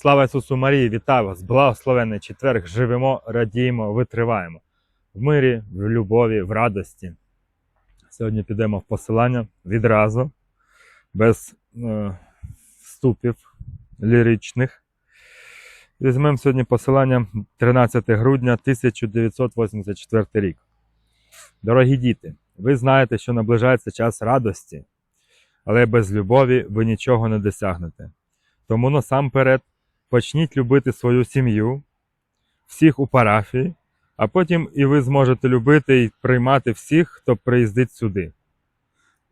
Слава Ісусу Марії, вітаю вас! Благословенний четверг! Живемо, радіємо, витриваємо в мирі, в любові, в радості. Сьогодні підемо в посилання відразу, без е, вступів ліричних. Візьмемо сьогодні посилання 13 грудня 1984 рік. Дорогі діти, ви знаєте, що наближається час радості, але без любові ви нічого не досягнете. Тому насамперед почніть любити свою сім'ю, всіх у парафії, а потім і ви зможете любити і приймати всіх, хто приїздить сюди,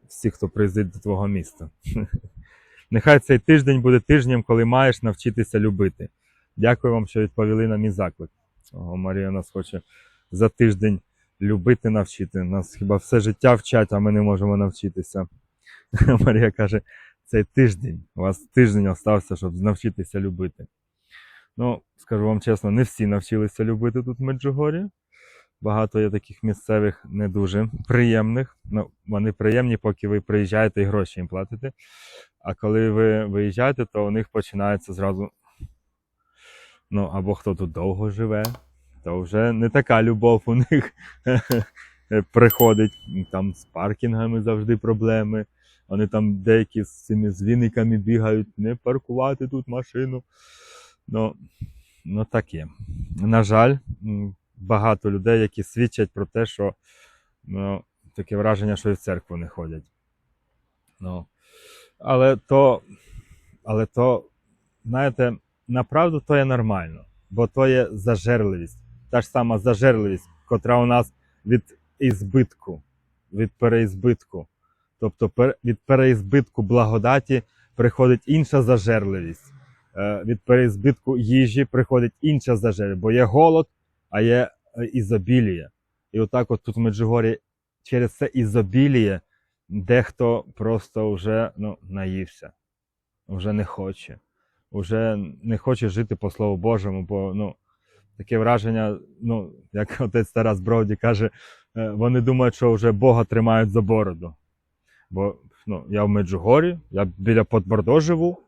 всіх, хто приїздить до твого міста. Нехай цей тиждень буде тижнем, коли маєш навчитися любити. Дякую вам, що відповіли на мій заклик. О, Марія нас хоче за тиждень любити навчити. Нас хіба все життя вчать, а ми не можемо навчитися. Марія каже, цей тиждень, у вас тиждень остався, щоб навчитися любити. Ну, скажу вам чесно, не всі навчилися любити тут в Меджугорі. Багато є таких місцевих не дуже приємних. Ну, вони приємні, поки ви приїжджаєте і гроші їм платите. А коли ви виїжджаєте, то у них починається зразу. Ну, або хто тут довго живе, то вже не така любов у них приходить. Там з паркінгами завжди проблеми. Вони там деякі з цими звіниками бігають, не паркувати тут машину. Ну, ну так є. На жаль, багато людей, які свідчать про те, що ну, таке враження, що і в церкву не ходять. Ну, але то, але то, знаєте, направду то є нормально, бо то є зажерливість. Та ж сама зажерливість, котра у нас від ізбитку, від переізбитку. Тобто від переізбитку благодаті приходить інша зажерливість. Е, Від переізбитку їжі приходить інша зажерливість, бо є голод, а є е, ізобіліє. І отак от тут в Меджугорі через це ізобіліє дехто просто вже ну, наївся, вже не хоче, вже не хоче жити по Слову Божому, бо ну, таке враження, ну, як отець Тарас Броді каже, е, вони думають, що вже Бога тримають за бороду. Бо ну, я в Меджугорі, я біля Подбордо живу,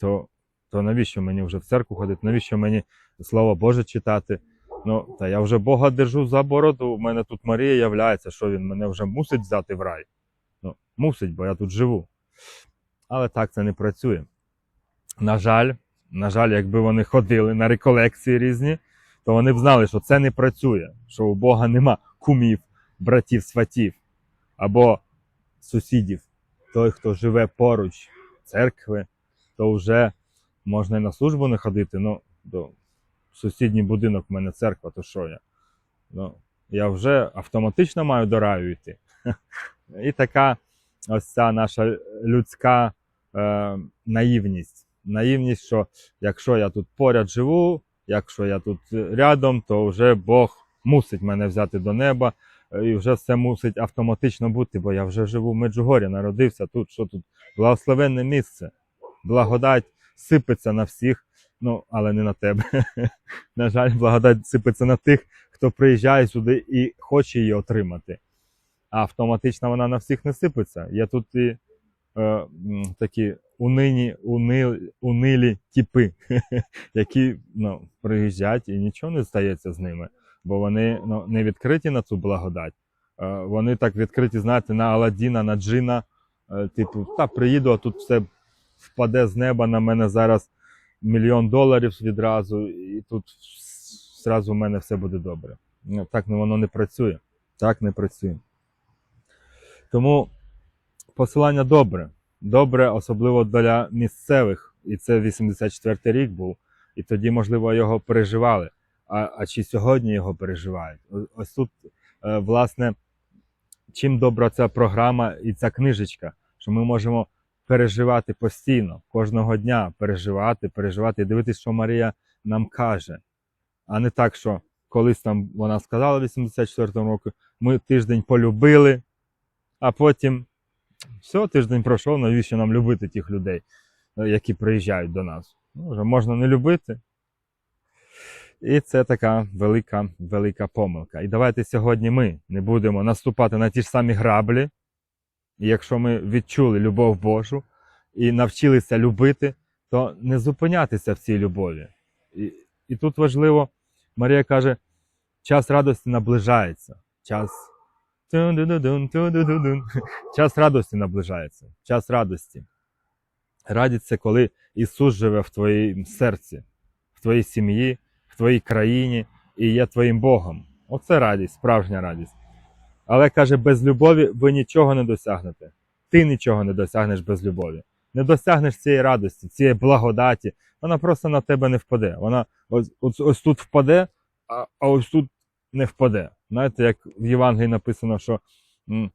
то, то навіщо мені вже в церкву ходити, навіщо мені Слово Боже читати? Ну, та я вже Бога держу за бороду, у мене тут Марія являється, що він мене вже мусить взяти в рай. Ну, мусить, бо я тут живу. Але так це не працює. На жаль, на жаль, якби вони ходили на реколекції різні, то вони б знали, що це не працює, що у Бога нема кумів, братів, сватів або сусідів. Той, хто живе поруч церкви, то вже можна і на службу не ходити. Ну, до сусідній будинок в мене церква, то що я? Ну, я вже автоматично маю до раю йти. І така ось ця наша людська е, наївність. Наївність, що якщо я тут поряд живу, якщо я тут рядом, то вже Бог мусить мене взяти до неба, і вже все мусить автоматично бути, бо я вже живу в Меджугорі, народився тут, що тут благословенне місце. Благодать сипеться на всіх, ну, але не на тебе. На жаль, благодать сипеться на тих, хто приїжджає сюди і хоче її отримати. А автоматично вона на всіх не сипеться. Є тут і е, такі унині, унили, унилі тіпи, які ну, приїжджають і нічого не стається з ними, бо вони ну, не відкриті на цю благодать. Е, вони так відкриті, знаєте, на Аладдіна, на Джина. Е, типу, та приїду, а тут все впаде з неба на мене зараз мільйон доларів відразу, і тут зразу в мене все буде добре. Ну, так ну, воно не працює. Так не працює. Тому посилання добре. Добре, особливо для місцевих. І це 84-й рік був. І тоді, можливо, його переживали. А, а чи сьогодні його переживають? Ось тут, е, власне, чим добра ця програма і ця книжечка, що ми можемо переживати постійно, кожного дня переживати, переживати і дивитися, що Марія нам каже. А не так, що колись там вона сказала в 84-му році, ми тиждень полюбили, а потім все, тиждень пройшов, навіщо нам любити тих людей, е, які приїжджають до нас. Ну, вже можна не любити. І це така велика, велика помилка. І давайте сьогодні ми не будемо наступати на ті ж самі граблі. І якщо ми відчули любов Божу і навчилися любити, то не зупинятися в цій любові. І, і тут важливо, Марія каже, час радості наближається. Час. Час радості наближається. Час радості. Радість це коли Ісус живе в твоїм серці, в твоїй сім'ї, твоїй країні і є твоїм Богом. Оце радість, справжня радість. Але каже, без любові ви нічого не досягнете. Ти нічого не досягнеш без любові. Не досягнеш цієї радості, цієї благодаті. Вона просто на тебе не впаде. Вона ось, ось, ось тут впаде, а, а ось тут не впаде. Знаєте, як в Євангелії написано, що м,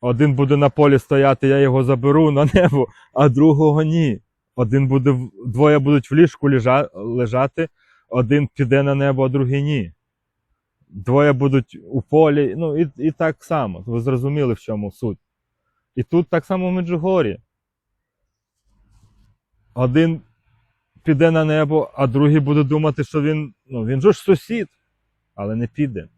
один буде на полі стояти, я його заберу на небо, а другого ні. Один буде, двоє будуть в ліжку лежа, лежати, один піде на небо, а другий ні. Двоє будуть у полі, ну і, і так само. Ви зрозуміли, в чому суть. І тут так само в Меджугорі. Один піде на небо, а другий буде думати, що він, ну, він же ж сусід, але не піде.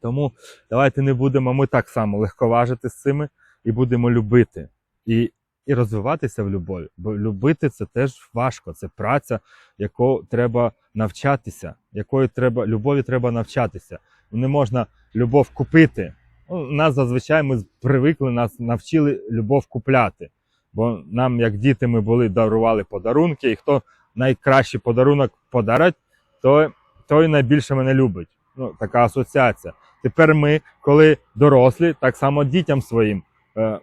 Тому давайте не будемо ми так само легковажити з цими і будемо любити. І, і розвиватися в любові. Бо любити це теж важко. Це праця, яку треба навчатися, якої треба, любові треба навчатися. Не можна любов купити. Ну, нас зазвичай ми привикли, нас навчили любов купляти. Бо нам, як діти, ми були, дарували подарунки, і хто найкращий подарунок подарить, той, той найбільше мене любить. Ну, така асоціація. Тепер ми, коли дорослі, так само дітям своїм. Е,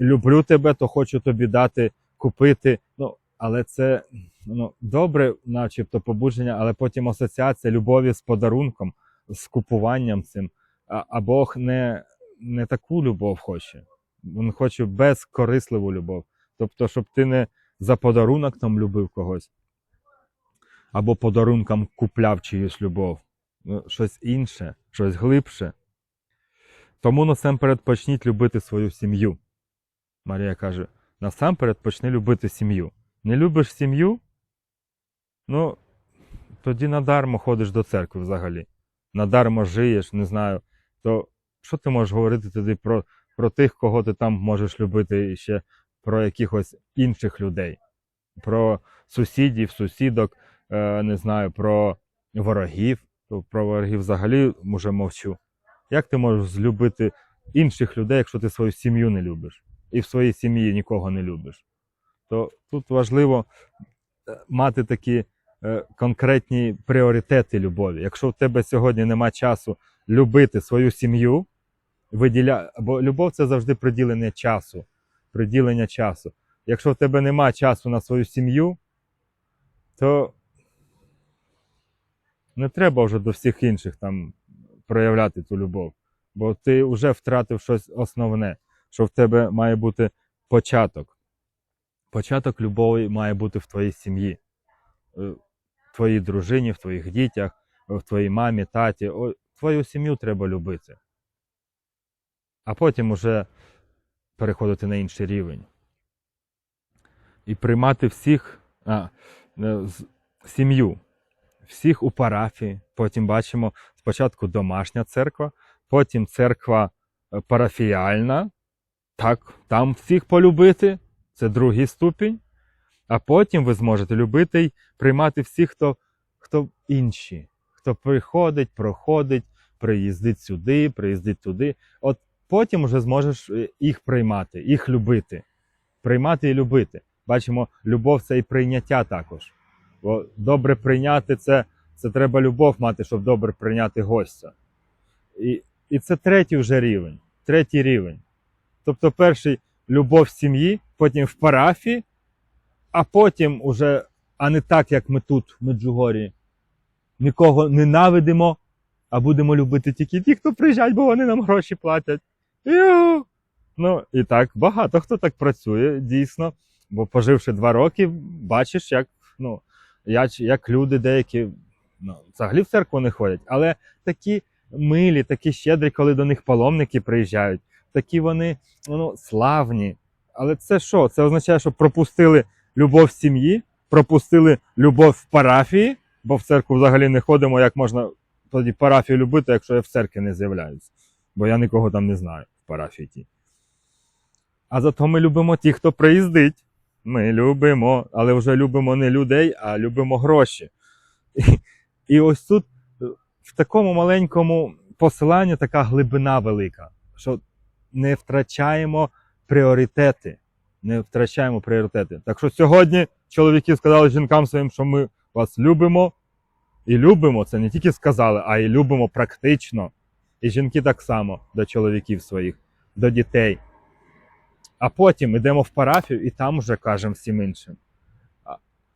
люблю тебе, то хочу тобі дати, купити. Ну, але це ну, добре, начебто, побудження, але потім асоціація любові з подарунком, з купуванням цим. А, а Бог не, не таку любов хоче. Він хоче безкорисливу любов. Тобто, щоб ти не за подарунок там любив когось, або подарунком купляв чиюсь любов. Ну, щось інше, щось глибше. Тому насамперед почніть любити свою сім'ю. Марія каже: насамперед почни любити сім'ю. Не любиш сім'ю? Ну, тоді надармо ходиш до церкви взагалі. Надармо жиєш, не знаю. То що ти можеш говорити тоді про, про тих, кого ти там можеш любити і ще про якихось інших людей, про сусідів, сусідок, е, не знаю, про ворогів, то про ворогів взагалі може мовчу. Як ти можеш злюбити інших людей, якщо ти свою сім'ю не любиш? І в своїй сім'ї нікого не любиш? То тут важливо е, мати такі е, конкретні пріоритети любові. Якщо в тебе сьогодні нема часу любити свою сім'ю, виділя... бо любов це завжди приділення часу. Приділення часу. Якщо в тебе нема часу на свою сім'ю, то не треба вже до всіх інших там проявляти ту любов. Бо ти вже втратив щось основне, що в тебе має бути початок. Початок любові має бути в твоїй сім'ї, Е, в твоїй дружині, в твоїх дітях, в твоїй мамі, таті. О, Твою сім'ю треба любити. А потім уже переходити на інший рівень. І приймати всіх а, е, сім'ю, всіх у парафії. Потім бачимо спочатку домашня церква, потім церква е, парафіальна. Так, там всіх полюбити. Це другий ступінь. А потім ви зможете любити й приймати всіх, хто, хто інші, хто приходить, проходить, приїздить сюди, приїздить туди. От потім вже зможеш е, їх приймати, їх любити. Приймати і любити. Бачимо, любов це і прийняття також. Бо добре прийняти це, це треба любов мати, щоб добре прийняти гостя. І, і це третій вже рівень. Третій рівень. Тобто, перший любов сім'ї, потім в парафії, а потім уже, а не так, як ми тут, в Меджугорі, нікого ненавидимо, а будемо любити тільки ті, хто приїжджають, бо вони нам гроші платять. Ю! Ну, і так, багато хто так працює, дійсно. Бо поживши два роки, бачиш, як, ну, як люди деякі ну, взагалі в церкву не ходять, але такі милі, такі щедрі, коли до них паломники приїжджають, такі вони ну, славні. Але це що? Це означає, що пропустили любов сім'ї, пропустили любов в парафії, бо в церкву взагалі не ходимо, як можна тоді парафію любити, якщо я в церкві не з'являюся. Бо я нікого там не знаю в парафії ті. А зато ми любимо тих, хто приїздить. Ми любимо, але вже любимо не людей, а любимо гроші. І, і ось тут в такому маленькому посиланні така глибина велика, що не втрачаємо пріоритети. Не втрачаємо пріоритети. Так що сьогодні чоловіки сказали жінкам своїм, що ми вас любимо. І любимо, це не тільки сказали, а й любимо практично. І жінки так само до чоловіків своїх, до дітей. А потім йдемо в парафію і там вже кажемо всім іншим.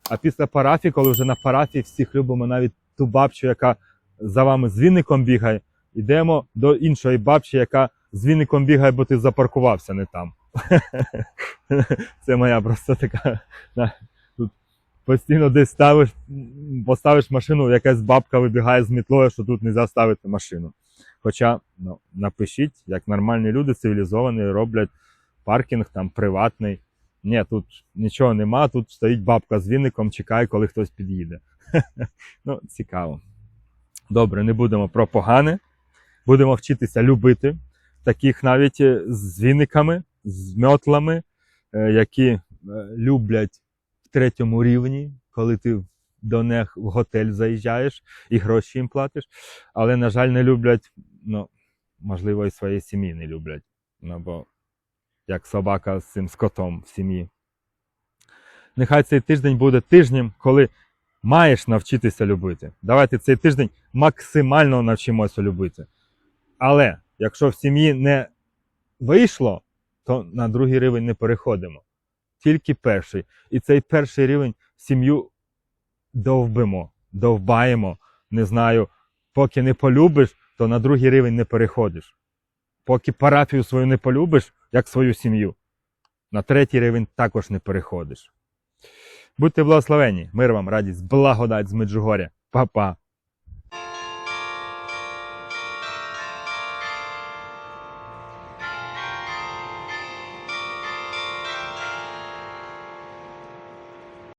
А, після парафії, коли вже на парафії всіх любимо, навіть ту бабчу, яка за вами з віником бігає, йдемо до іншої бабчі, яка з віником бігає, бо ти запаркувався не там. Це моя просто така. Тут постійно десь ставиш, поставиш машину, якась бабка вибігає з мітлою, що тут не можна ставити машину. Хоча ну, напишіть, як нормальні люди цивілізовані роблять паркінг там приватний. Ні, тут нічого нема, тут стоїть бабка з віником, чекає, коли хтось під'їде. ну, цікаво. Добре, не будемо про погане. Будемо вчитися любити таких навіть е, з віниками, з мьотлами, е, які е, люблять в третьому рівні, коли ти до них в готель заїжджаєш і гроші їм платиш. Але, на жаль, не люблять, ну, можливо, і своєї сім'ї не люблять. Ну, бо як собака з цим з котом в сім'ї. Нехай цей тиждень буде тижнем, коли маєш навчитися любити. Давайте цей тиждень максимально навчимося любити. Але якщо в сім'ї не вийшло, то на другий рівень не переходимо. Тільки перший. І цей перший рівень сім'ю довбимо, довбаємо. Не знаю, поки не полюбиш, то на другий рівень не переходиш. Поки парафію свою не полюбиш, як свою сім'ю, на третій рівень також не переходиш. Будьте благословені, мир вам, радість, благодать з Меджугоря. Па-па.